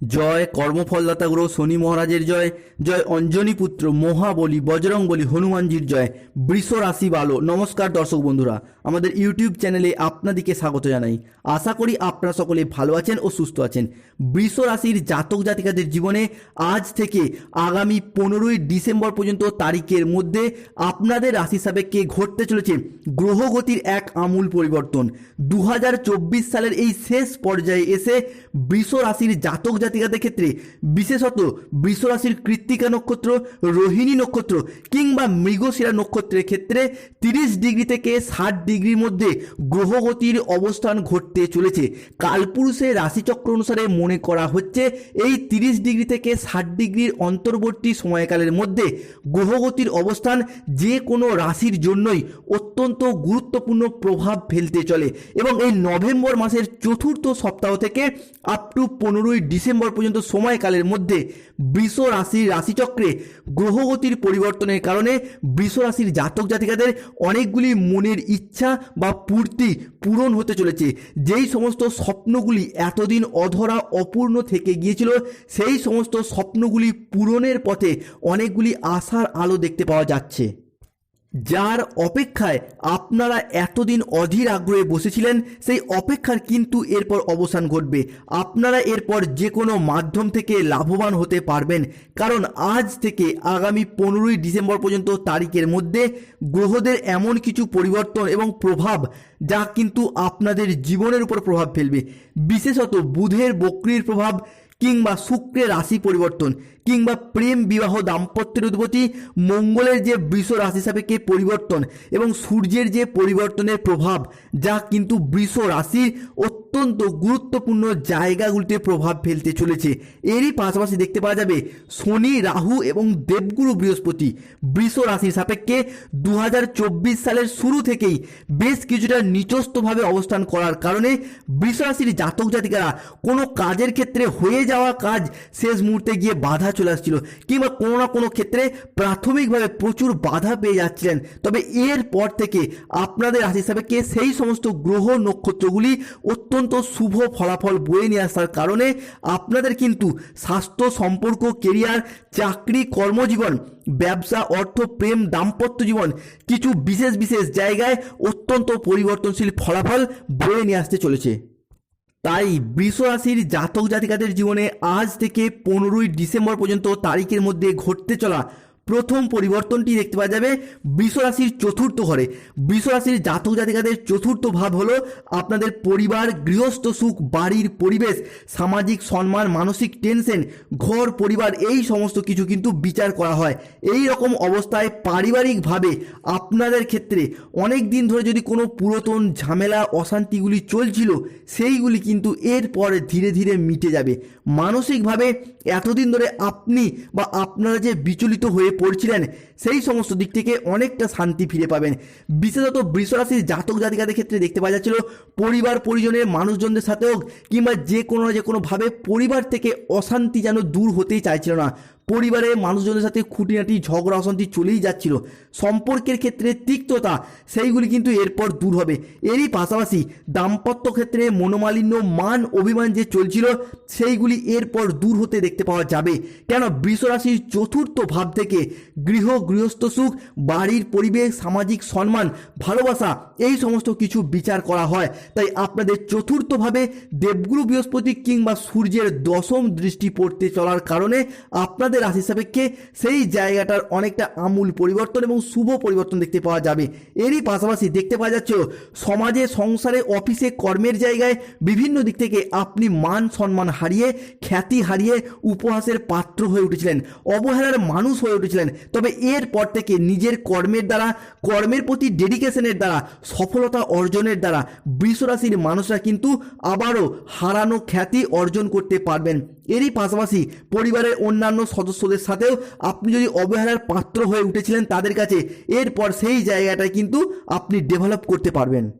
জয় কর্মফলদাতা গ্রহ শনি মহারাজের জয় জয় অঞ্জনী পুত্র মহাবলী বজরং বলি হনুমানজির জয়, বৃষ রাশি ভালো নমস্কার দর্শক বন্ধুরা, আমাদের ইউটিউব চ্যানেলে আপনাদেরকে স্বাগত জানাই। আশা করি আপনারা সকলে ভালো আছেন ও সুস্থ আছেন। বৃষ রাশির জাতক জাতিকাদের জীবনে আজ থেকে আগামী পনেরোই ডিসেম্বর পর্যন্ত তারিখের মধ্যে আপনাদের রাশি সাপেক্ষে ঘটতে চলেছে গ্রহগতির এক আমূল পরিবর্তন। দু হাজার চব্বিশ সালের এই শেষ পর্যায়ে এসে বৃষ রাশির জাতক জাতিকাদের ক্ষেত্রে, বিশেষত বৃষ রাশির কৃত্তিকা নক্ষত্র, রোহিণী নক্ষত্র কিংবা মৃগশিরা নক্ষত্রের ক্ষেত্রে তিরিশ ডিগ্রি থেকে ষাট ডিগ্রির মধ্যে গ্রহগতির অবস্থান ঘটতে চলেছে। কালপুরুষের রাশিচক্র অনুসারে মনে করা হচ্ছে, এই তিরিশ ডিগ্রি থেকে ষাট ডিগ্রির অন্তর্বর্তী সময়কালের মধ্যে গ্রহগতির অবস্থান যে কোনো রাশির জন্যই অত্যন্ত গুরুত্বপূর্ণ প্রভাব ফেলতে চলে এবং এই নভেম্বর মাসের চতুর্থ সপ্তাহ থেকে আপ টু পনেরোই ডিসেম্বর পর্যন্ত সময়কালের মধ্যে বৃষ রাশির রাশিচক্রে গ্রহগতির পরিবর্তনের কারণে বৃষ রাশির জাতক জাতিকাদের অনেকগুলি মনের ইচ্ছা বা পূর্তি পূরণ হতে চলেছে। যেই সমস্ত স্বপ্নগুলি এতদিন অধরা অপূর্ণ থেকে গিয়েছিল, সেই সমস্ত স্বপ্নগুলি পূরণের পথে অনেকগুলি আশার আলো দেখতে পাওয়া যাচ্ছে। যার অপেক্ষায় আপনারা এতদিন অধীর আগ্রহে বসেছিলেন, সেই অপেক্ষার কিন্তু এরপর অবসান ঘটবে। আপনারা এরপর যে কোনো মাধ্যম থেকে লাভবান হতে পারবেন। কারণ আজ থেকে আগামী পনেরোই ডিসেম্বর পর্যন্ত তারিখের মধ্যে গ্রহদের এমন কিছু পরিবর্তন এবং প্রভাব যা কিন্তু আপনাদের জীবনের উপর প্রভাব ফেলবে। বিশেষত বুধের বক্রির প্রভাব কিংবা শুক্রের রাশি পরিবর্তন, কিংবা প্রেম, বিবাহ, দাম্পত্যের উদ্ভূতি মঙ্গলের যে বৃষ রাশি সাপেক্ষে পরিবর্তন এবং সূর্যের যে পরিবর্তনের প্রভাব, যা কিন্তু বৃষ রাশির অত্যন্ত গুরুত্বপূর্ণ জায়গাগুলিতে প্রভাব ফেলতে চলেছে। এরই পাশাপাশি দেখতে পাওয়া যাবে, শনি, রাহু এবং দেবগুরু বৃহস্পতি। বৃষ রাশির সাপেক্ষে দু হাজার চব্বিশ সালের শুরু থেকেই বেশ কিছুটা নিচস্থভাবে অবস্থান করার কারণে বৃষ রাশির জাতক জাতিকারা কোনো কাজের ক্ষেত্রে হয়ে যাওয়া কাজ শেষ মুহূর্তে গিয়ে বাধা চলে আসছিল কিংবা কোনো না কোনো ক্ষেত্রে প্রাথমিকভাবে প্রচুর বাধা পেয়ে যাচ্ছিলেন। তবে এর পর থেকে আপনাদের রাশি সাপেক্ষে সেই সমস্ত গ্রহ নক্ষত্রগুলি অত্যন্ত শুভ ফলাফল বয়ে নিয়ে আসার কারণে আপনাদের কিন্তু স্বাস্থ্য সম্পর্ক কেরিয়ার চাকরি, কর্মজীবন, ব্যবসা, অর্থ, প্রেম, দাম্পত্য জীবন কিছু বিশেষ বিশেষ জায়গায় অত্যন্ত পরিবর্তনশীল ফলাফল বয়ে নিয়ে আসতে চলেছে। তাই বৃষ রাশির জাতক জাতিকাদের জীবনে আজ থেকে পনেরোই ডিসেম্বর পর্যন্ত তারিখের মধ্যে ঘটতে চলা প্রথম পরিবর্তনটি দেখতে পাওয়া যাবে বৃষ রাশির চতুর্থ ঘরে। বৃষ রাশির জাতক জাতিকাদের চতুর্থ ভাব হলো আপনাদের পরিবার, গৃহস্থ সুখ, বাড়ির পরিবেশ, সামাজিক সম্মান, মানসিক টেনশন ঘর, পরিবার এই সমস্ত কিছু কিন্তু বিচার করা হয়। এই রকম অবস্থায় পারিবারিকভাবে আপনাদের ক্ষেত্রে অনেক দিন ধরে যদি কোনো পুরাতন ঝামেলা, অশান্তিগুলি চলছিল, সেইগুলি কিন্তু এরপর ধীরে ধীরে মিটে যাবে। মানসিকভাবে এতদিন ধরে আপনি বা আপনারা যে বিচলিত হয়ে পড়ছিলেন, সেই সমস্ত দিক থেকে অনেকটা শান্তি ফিরে পাবেন। বিশেষত বৃষরাশির জাতক জাতিকাদের ক্ষেত্রে দেখতে পাওয়া যাচ্ছিল, পরিবার পরিজনের মানুষজনদের সাথে হোক কিংবা যে কোনো না যে কোনোভাবে পরিবার থেকে অশান্তি যেন দূর হতেই চাইছিল না। পরিবারের মানুষজনের সাথে খুঁটিনাটি, ঝগড়া, অশান্তি চলেই যাচ্ছিল। সম্পর্কের ক্ষেত্রে তিক্ততা, সেইগুলি কিন্তু এরপর দূর হবে। এরই পাশাপাশি দাম্পত্য ক্ষেত্রে মনোমালিন্য, মান অভিমান যে চলছিল, সেইগুলি এরপর দূর হতে দেখতে পাওয়া যাবে। কেন বৃষরাশির চতুর্থ ভাব থেকে গৃহ, গৃহস্থ সুখ, বাড়ির পরিবেশ, সামাজিক সম্মান, ভালোবাসা, এই সমস্ত কিছু বিচার করা হয়। তাই আপনাদের চতুর্থভাবে দেবগুরু বৃহস্পতি কিংবা সূর্যের দশম দৃষ্টি পড়তে চলার কারণে আপনাদের রাশি সাপেক্ষে সেই জায়গাটার অনেকটা আমূল পরিবর্তন এবং শুভ পরিবর্তন দেখতে পাওয়া যাবে। এরই পাশাপাশি দেখতে পাওয়া যাচ্ছে, সমাজে, সংসারে, অফিসে, কর্মের জায়গায় বিভিন্ন দিক থেকে আপনি মান সম্মান হারিয়ে, খ্যাতি হারিয়ে উপহাসের পাত্র হয়ে উঠেছিলেন, অবহেলার মানুষ হয়ে উঠেছিলেন। তবে এরপর থেকে নিজের কর্মের দ্বারা, কর্মের প্রতি ডেডিকেশনের দ্বারা, সফলতা অর্জনের দ্বারা বৃষরাশির মানুষরা কিন্তু আবারও হারানো খ্যাতি অর্জন করতে পারবেন। এরই পাশাপাশি পরিবারের অন্যান্য সদস্যদের সাথেও আপনি যদি অবহেলার পাত্র হয়ে উঠেছিলেন তাদের কাছে, এরপর সেই জায়গাটায় কিন্তু আপনি ডেভেলপ করতে পারবেন।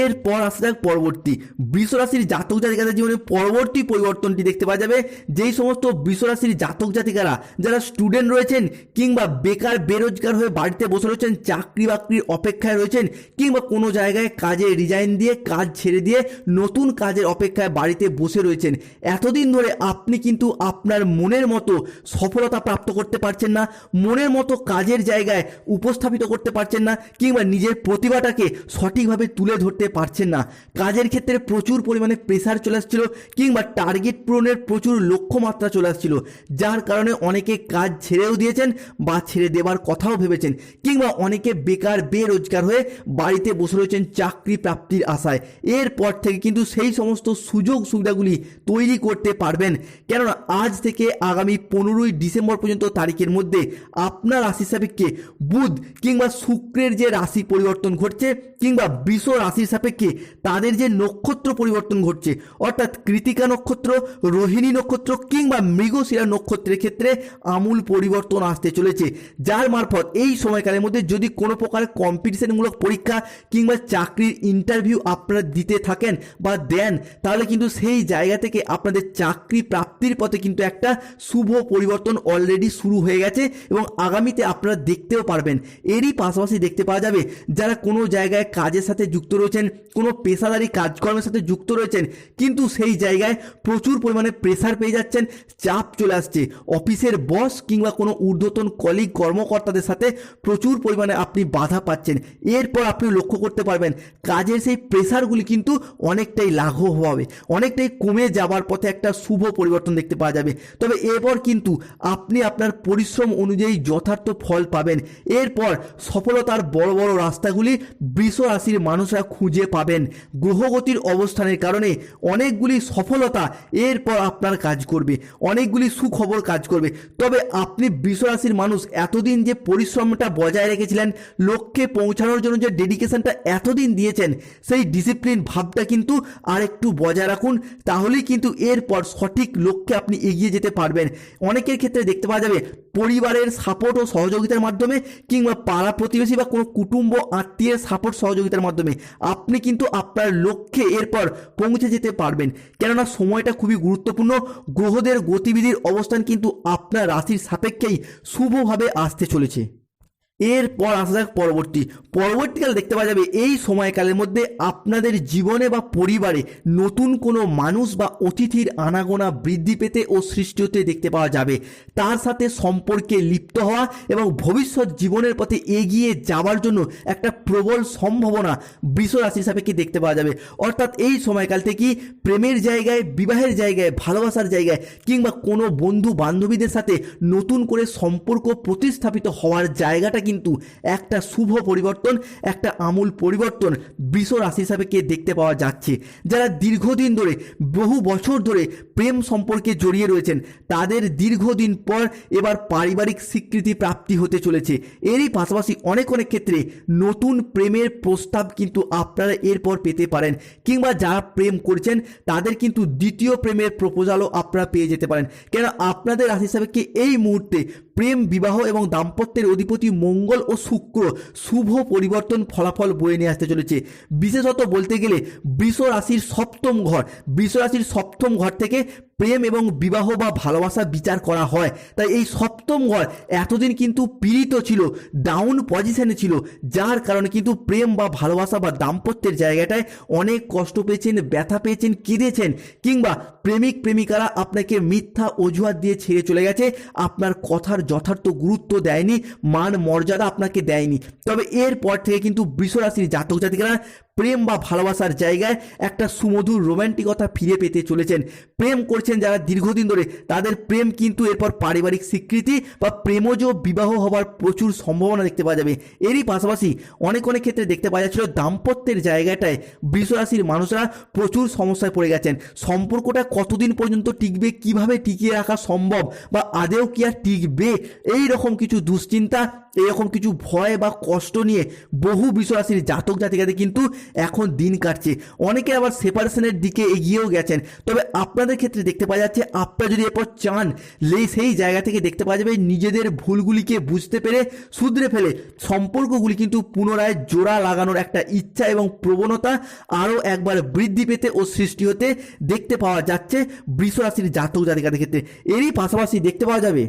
এরপর আসা যাক পরবর্তী। বৃষরাশির জাতক জাতিকাদের জীবনে পরবর্তী পরিবর্তনটি দেখতে পাওয়া যাবে। যেই সমস্ত বৃষরাশির জাতক জাতিকারা যারা স্টুডেন্ট রয়েছেন কিংবা বেকার, বেরোজগার হয়ে বাড়িতে বসে রয়েছেন, চাকরি বাকরির অপেক্ষায় রয়েছেন কিংবা কোনো জায়গায় কাজে রিজাইন দিয়ে, কাজ ছেড়ে দিয়ে নতুন কাজের অপেক্ষায় বাড়িতে বসে রয়েছেন, এতদিন ধরে আপনি কিন্তু আপনার মনের মতো সফলতা প্রাপ্ত করতে পারছেন না, মনের মতো কাজের জায়গায় উপস্থাপিত করতে পারছেন না কিংবা নিজের প্রতিভাটাকে সঠিকভাবে তুলে ধরতে পারছেন না। কাজের ক্ষেত্রে প্রচুর পরিমাণে প্রেসার চলে আসছিল কিংবা টার্গেট পূরণের প্রচুর লক্ষ্যমাত্রা চলে আসছিল, যার কারণে অনেকে কাজ ছেড়েও দিয়েছেন বা ছেড়ে দেবার কথাও ভেবেছেন কিংবা অনেকে বেকার, বেরোজগার হয়ে বাড়িতে বসে রয়েছেন চাকরি প্রাপ্তির আশায়। এরপর থেকে কিন্তু সেই সমস্ত সুযোগ সুবিধাগুলি তৈরি করতে পারবেন। কেননা আজ থেকে আগামী পনেরোই ডিসেম্বর পর্যন্ত তারিখের মধ্যে আপনার রাশি সাপেক্ষে বুধ কিংবা শুক্রের যে রাশি পরিবর্তন ঘটছে কিংবা বৃষ রাশির সাপেক্ষে তাদের যে নক্ষত্র পরিবর্তন ঘটছে, অর্থাৎ কৃতিকা নক্ষত্র, রোহিণী নক্ষত্র কিংবা মৃগশিরা নক্ষত্রের ক্ষেত্রে আমূল পরিবর্তন আসতে চলেছে, যার মারফত এই সময়কালের মধ্যে যদি কোনো প্রকার কম্পিটিশনমূলক পরীক্ষা কিংবা চাকরির ইন্টারভিউ আপনারা দিতে থাকেন বা দেন, তাহলে কিন্তু সেই জায়গা থেকে আপনাদের চাকরি প্রাপ্তির পথে কিন্তু একটা শুভ পরিবর্তন অলরেডি শুরু হয়ে গেছে এবং আগামীতে আপনারা দেখতেও পারবেন। এরই পাশাপাশি দেখতে পাওয়া যাবে, যারা কোনো জায়গায় কাজের সাথে যুক্ত রয়েছেন, কোনো পেশাদারি কাজকর্মের সাথে যুক্ত রয়েছেন, কিন্তু সেই জায়গায় প্রচুর পরিমাণে প্রেসার পেয়ে যাচ্ছেন, চাপ চলে আসছে। অফিসের বস কিংবা কোনো ঊর্ধ্বতন কলিগ কর্মকর্তাদের সাথে প্রচুর পরিমাণে আপনি বাধা পাচ্ছেন। এরপর আপনি লক্ষ্য করতে পারবেন, কাজের সেই প্রেসারগুলি কিন্তু অনেকটাই লাঘব হবে, অনেকটাই কমে যাবার পথে একটা শুভ পরিবর্তন দেখতে পাওয়া যাবে। তবে এরপর কিন্তু আপনি আপনার পরিশ্রম অনুযায়ী যথার্থ ফল পাবেন। এরপর সফলতার বড় বড় রাস্তাগুলি বৃষ রাশির মানুষরা খুঁজে পাবেন গ্রহগতির অবস্থানের কারণে অনেকগুলি সফলতা এরপর আপনার কাজ করবে, অনেকগুলি সুখবর কাজ করবে। তবে আপনি বৃষ রাশির মানুষ, এতদিন যে পরিশ্রমটা বজায় রেখেছিলেন, লক্ষ্যে পৌঁছানোর জন্য যে ডেডিকেশনটা এতদিন দিয়েছেন, সেই ডিসিপ্লিন ভাবটা কিন্তু আর একটু বজায় রাখুন, তাহলেই কিন্তু এরপর সঠিক লক্ষ্যে আপনি এগিয়ে যেতে পারবেন। অনেকের ক্ষেত্রে দেখতে পাওয়া যাবে, পরিবারের সাপোর্ট ও সহযোগিতার মাধ্যমে কিংবা পাড়া প্রতিবেশী বা কোনো কুটুম্ব আত্মীয়ের সাপোর্ট সহযোগিতার মাধ্যমে। আপনি কিন্তু আপনার লক্ষ্যে এরপর পৌঁছে যেতে পারবেন। কেননা সময়টা খুবই গুরুত্বপূর্ণ। গ্রহদের গতিবিধির অবস্থান কিন্তু আপনার রাশির সাপেক্ষেই শুভভাবে আসতে চলেছে। এরপর আসা যাক পরবর্তী। পরবর্তীকালে দেখতে পাওয়া যাবে এই সময়কালের মধ্যে আপনাদের জীবনে বা পরিবারে নতুন কোনো মানুষ বা অতিথির আনাগোনা বৃদ্ধি পেতে ও সৃষ্টি হতে দেখতে পাওয়া যাবে। তার সাথে সম্পর্কে লিপ্ত হওয়া এবং ভবিষ্যৎ জীবনের পথে এগিয়ে যাওয়ার জন্য একটা প্রবল সম্ভাবনা বৃষ রাশির সাপেক্ষে দেখতে পাওয়া যাবে। অর্থাৎ এই সময়কাল থেকে প্রেমের জায়গায়, বিবাহের জায়গায়, ভালোবাসার জায়গায় কিংবা কোনো বন্ধু বান্ধবীদের সাথে নতুন করে সম্পর্ক প্রতিস্থাপিত হওয়ার জায়গাটা কিন্তু একটা শুভ পরিবর্তন, একটা আমূল পরিবর্তন বৃষ রাশি সাপেক্ষে দেখতে পাওয়া যাচ্ছে। যারা দীর্ঘদিন ধরে, বহু বছর ধরে প্রেম সম্পর্কে জড়িয়ে রয়েছেন, তাদের দীর্ঘদিন পর এবার পারিবারিক স্বীকৃতি প্রাপ্তি হতে চলেছে। এরই পাশাপাশি অনেক অনেক ক্ষেত্রে নতুন প্রেমের প্রস্তাব কিন্তু আপনারা এরপর পেতে পারেন। কিংবা যারা প্রেম করছেন, তাদের কিন্তু দ্বিতীয় প্রেমের প্রপোজালও আপনারা পেয়ে যেতে পারেন। কেন, আপনাদের রাশি সাপেক্ষে এই মুহূর্তে প্রেম, বিবাহ এবং দাম্পত্যের অধিপতি মঙ্গল ও শুক্র শুভ পরিবর্তন ফলাফল বয়ে নিয়ে আসতে চলেছে। বিশেষত বলতে গেলে বৃষ রাশির সপ্তম ঘর। বৃষ রাশির সপ্তম ঘর থেকে প্রেম এবং বিবাহ বা ভালোবাসা বিচার করা হয়। তাই এই সপ্তম ঘর এতদিন কিন্তু পীড়িত ছিল ডাউন পজিশনে ছিল, যার কারণে কিন্তু প্রেম বা ভালোবাসা বা দাম্পত্যের জায়গাটায় অনেক কষ্ট পেয়েছেন, ব্যথা পেয়েছেন, কেঁদেছেন, কিংবা প্রেমিক, প্রেমিকারা আপনাকে মিথ্যা অজুহাত দিয়ে ছেড়ে চলে গেছে। আপনার কথার যথার্থ গুরুত্ব দেয়নি, মান মর্যাদা আপনাকে দেয়নি। তবে এরপর থেকে কিন্তু বৃষরাশির জাতক জাতিকারা প্রেম বা ভালোবাসার জায়গায় একটা সুমধুর রোম্যান্টিকতা ফিরে পেতে চলেছেন। প্রেম করছেন যারা দীর্ঘদিন ধরে। তাদের প্রেম কিন্তু এরপর পারিবারিক স্বীকৃতি বা প্রেমজ বিবাহ হবার প্রচুর সম্ভাবনা দেখতে পাওয়া যাবে। এরই পাশাপাশি অনেক অনেক ক্ষেত্রে দেখতে পাওয়া যাচ্ছিল দাম্পত্যের জায়গাটায় বৃষরাশির মানুষরা প্রচুর সমস্যায় পড়ে গেছেন। সম্পর্কটা কতদিন পর্যন্ত টিকবে, কীভাবে টিকিয়ে রাখা সম্ভব বা আদেও কি আর টিকবে এই রকম কিছু দুশ্চিন্তা এরকম কিছু ভয় বা কষ্ট নিয়ে বহু বিশ্বরাশির জাতক জাতিকাদের কিন্তু এখন দিন কাটছে। অনেকে আবার সেপারেশনের দিকে এগিয়েও গেছেন। তবে আপনাদের ক্ষেত্রে দেখতে পাওয়া যাচ্ছে, আপনারা যদি এরপর চান সেই জায়গা থেকে দেখতে পাওয়া যাবে নিজেদের ভুলগুলিকে বুঝতে পেরে শুধরে ফেলে। সম্পর্কগুলি কিন্তু পুনরায় জোড়া লাগানোর একটা ইচ্ছা এবং প্রবণতা আরও একবার বৃদ্ধি পেতে ও সৃষ্টি হতে দেখতে পাওয়া যাচ্ছে বৃষরাশির জাতক জাতিকাদের ক্ষেত্রে। এরই পাশাপাশি দেখতে পাওয়া যাবে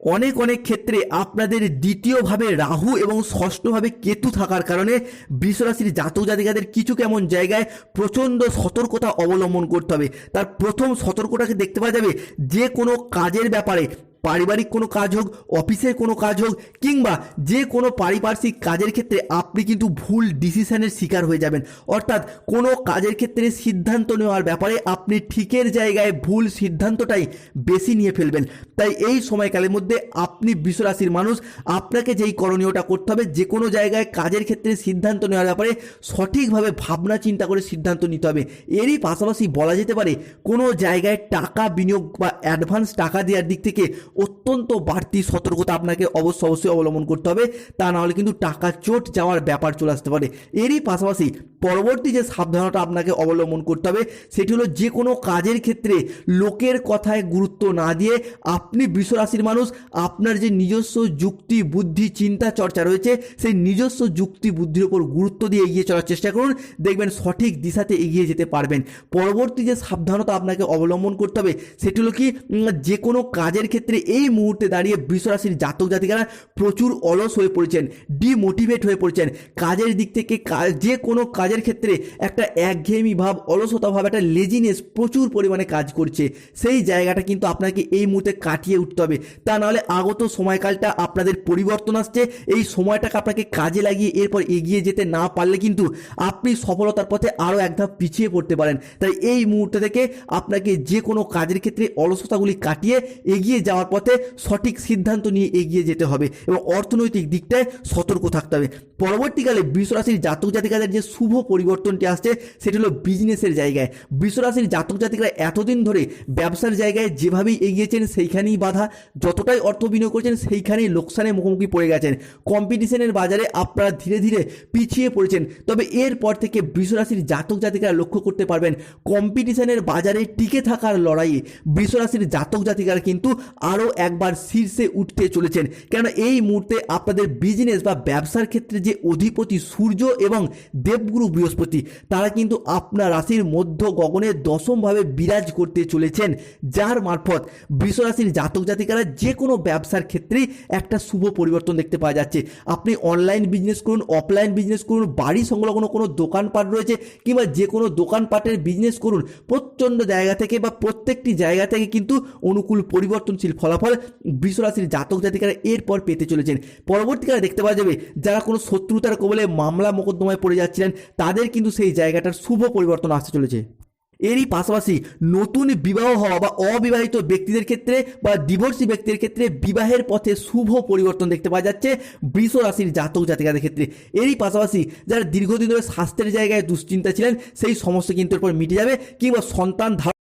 অনেক অনেক ক্ষেত্রে আপনাদের দ্বিতীয়ভাবে রাহু এবং ষষ্ঠভাবে কেতু থাকার কারণে বৃষরাশির জাতক জাতিকাদের কিছু কেমন জায়গায় প্রচণ্ড সতর্কতা অবলম্বন করতে হবে। তার প্রথম সতর্কটাকে দেখতে পাওয়া যাবে যে কোনো কাজের ব্যাপারে পারিবারিক কোনো কাজ হোক, অফিসের কোনো কাজ হোক, কিংবা যে কোনো পারিপার্শ্বিক কাজের ক্ষেত্রে আপনি কিন্তু ভুল ডিসিশনের শিকার হয়ে যাবেন। অর্থাৎ কোনো কাজের ক্ষেত্রে সিদ্ধান্ত নেওয়ার ব্যাপারে আপনি ঠিকের জায়গায় ভুল সিদ্ধান্তটাই বেশি নিয়ে ফেলবেন। তাই এই সময়কালের মধ্যে আপনি বিশ্বরাশির মানুষ, আপনাকে যেই করণীয়টা করতে হবে, যে কোনো জায়গায় কাজের ক্ষেত্রে সিদ্ধান্ত নেওয়ার ব্যাপারে সঠিকভাবে ভাবনা চিন্তা করে সিদ্ধান্ত নিতে হবে। এরই পাশাপাশি বলা যেতে পারে, কোনো জায়গায় টাকা বিনিয়োগ বা অ্যাডভান্স টাকা দেওয়ার দিক থেকে অত্যন্ত বাড়তি সতর্কতা আপনাকে অবশ্য অবশ্যই অবলম্বন করতে হবে। তা নাহলে কিন্তু টাকা চোট যাওয়ার ব্যাপার চলে আসতে পারে। এরই পাশাপাশি পরবর্তী যে সাবধানতা আপনাকে অবলম্বন করতে হবে, সেটি হলো যে কোনো কাজের ক্ষেত্রে লোকের কথায় গুরুত্ব না দিয়ে আপনি বিশ্বরাশির মানুষ, আপনার যে নিজস্ব যুক্তি, বুদ্ধি, চিন্তা, চর্চা রয়েছে, সেই নিজস্ব যুক্তি, বুদ্ধির উপর গুরুত্ব দিয়ে এগিয়ে চলার চেষ্টা করুন। দেখবেন সঠিক দিশাতে এগিয়ে যেতে পারবেন। পরবর্তী যে সাবধানতা আপনাকে অবলম্বন করতে হবে, সেটি হলো কি যে কোনো কাজের ক্ষেত্রে এই মুহূর্তে দাঁড়িয়ে বৃষরাশির জাতক জাতিকারা প্রচুর অলস হয়ে পড়েছেন ডিমোটিভেট হয়ে পড়েছেন। কাজের দিক থেকে কা- যে কোনো কাজের ক্ষেত্রে একটা একঘেয়েমি ভাব, অলসতা ভাব, একটা লেজিনেস প্রচুর পরিমাণে কাজ করছে। সেই জায়গাটা কিন্তু আপনাকে এই মুহূর্তে কাটিয়ে উঠতে হবে। তা নাহলে আগত সময়কালটা আপনাদের পরিবর্তন আসছে। এই সময়টাকে আপনাকে কাজে লাগিয়ে এরপর এগিয়ে যেতে না পারলে কিন্তু আপনি সফলতার পথে আরও এক ধাপ পিছিয়ে পড়তে পারেন। তাই এই মুহূর্তে থেকে আপনাকে যে কোনো কাজের ক্ষেত্রে অলসতাগুলি কাটিয়ে এগিয়ে যাওয়ার পথে সঠিক সিদ্ধান্ত নিয়ে এগিয়ে যেতে হবে এবং অর্থনৈতিক দিকটায় সতর্ক থাকতে হবে। পরবর্তীকালে বিশ্বরাশির জাতক জাতিকাদের যে শুভ পরিবর্তনটি আসছে, সেটি হলো বিজনেসের জায়গায়। বৃষরাশির জাতক জাতিকারা এতদিন ধরে ব্যবসার জায়গায় যেভাবেই এগিয়েছেন, সেইখানেই বাধা। যতটাই অর্থ বিনিয়োগ করেছেন, সেইখানেই লোকসানের মুখোমুখি পড়ে গেছেন। কম্পিটিশনের বাজারে আপনারা ধীরে ধীরে পিছিয়ে পড়েছেন। তবে এরপর থেকে বৃষরাশির জাতক জাতিকারা লক্ষ্য করতে পারবেন, কম্পিটিশনের বাজারে টিকে থাকার লড়াইয়ে বৃষরাশির জাতক জাতিকারা কিন্তু আরও একবার শীর্ষে উঠতে চলেছেন। কেননা এই মুহূর্তে আপনাদের বিজনেস বা ব্যবসার ক্ষেত্রে যে অধিপতি সূর্য এবং দেবগুরু বৃহস্পতি, তারা কিন্তু আপনার রাশির মধ্য গগনে দশমভাবে বিরাজ করতে চলেছেন। যার মারফত বৃষরাশির জাতক জাতিকারা যে কোনো ব্যবসার ক্ষেত্রেই একটা শুভ পরিবর্তন দেখতে পাওয়া যাচ্ছে। আপনি অনলাইন বিজনেস করুন অফলাইন বিজনেস করুন, বাড়ি সংলগ্ন কোনো দোকানপাট রয়েছে কিংবা যে কোনো দোকানপাটের বিজনেস করুন, প্রচণ্ড জায়গা থেকে বা প্রত্যেকটি জায়গা থেকে কিন্তু অনুকূল পরিবর্তনশীল ফলাফল বৃষরাশির জাতক জাতিকারা এরপর পেতে চলেছেন। পরবর্তীকালে দেখতে পাওয়া যাবে, যারা কোনো শত্রুতার কবলে মামলা মোকদ্দমায় পড়ে যাচ্ছিলেন, তাদের কিন্তু সেই জায়গাটার শুভ পরিবর্তন আসতে চলেছে। এরই পাশাপাশি নতুন বিবাহ হওয়া বা অবিবাহিত ব্যক্তিদের ক্ষেত্রে বা ডিভোর্সি ব্যক্তিদের ক্ষেত্রে বিবাহের পথে শুভ পরিবর্তন দেখতে পাওয়া যাচ্ছে বৃষ রাশির জাতক জাতিকাদের ক্ষেত্রে। এরই পাশাপাশি যারা দীর্ঘদিন ধরে স্বাস্থ্যের জায়গায় দুশ্চিন্তা ছিলেন, সেই সমস্যা কিন্তু এরপর মিটে যাবে, কিংবা সন্তান ধারণ